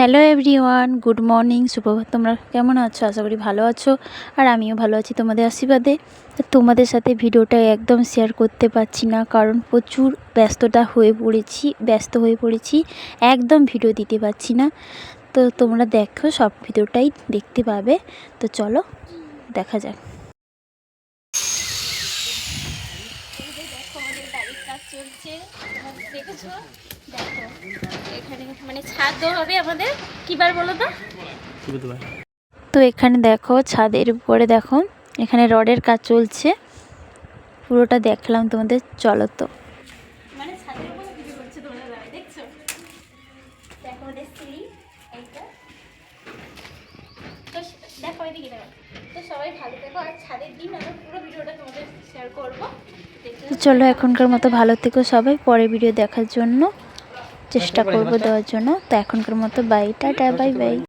Hello everyone, good morning সুপ্রভাত তোমরা কেমন আছো? আশা করি ভালো আছো। আর আমিও ভালো আছি তোমাদের আশীর্বাদে। তোমাদের সাথে ভিডিওটা একদম শেয়ার করতে পারছি না, কারণ প্রচুর ব্যস্ততা হয়ে পড়েছি, ব্যস্ত হয়ে পড়েছি। একদম ভিডিও দিতে পারছি না। তো তোমরা দেখো সব ভিডিওটাই দেখতে পাবে। তো চলো, দেখা যাক। চলছে। দেখেছ? দেখো এখানে মানে ছাদ হবে আমাদের। কিবার বলো তো? তো এখানে দেখো ছাদের উপরে দেখো এখানে রডের কাজ চলছে। পুরোটা দেখলাম তোমাদের চলো তো। মানে ছাদের উপরে ভিডিও করছে তোমরা দেখছ? দেখো ওদের সিঁড়ি এইটা। তো দেখো এদিকে দেখো। তো সবাই ভালো দেখো আর ছাদের দিন আমরা পুরো ভিডিওটা শেয়ার করব। তো চলো এখনকার মতো ভালো থেকো সবাই পরে ভিডিও দেখার জন্য। চেষ্টা করব দেওয়ার জন্য। তো এখনকার মতো বাই টাটা বাই বাই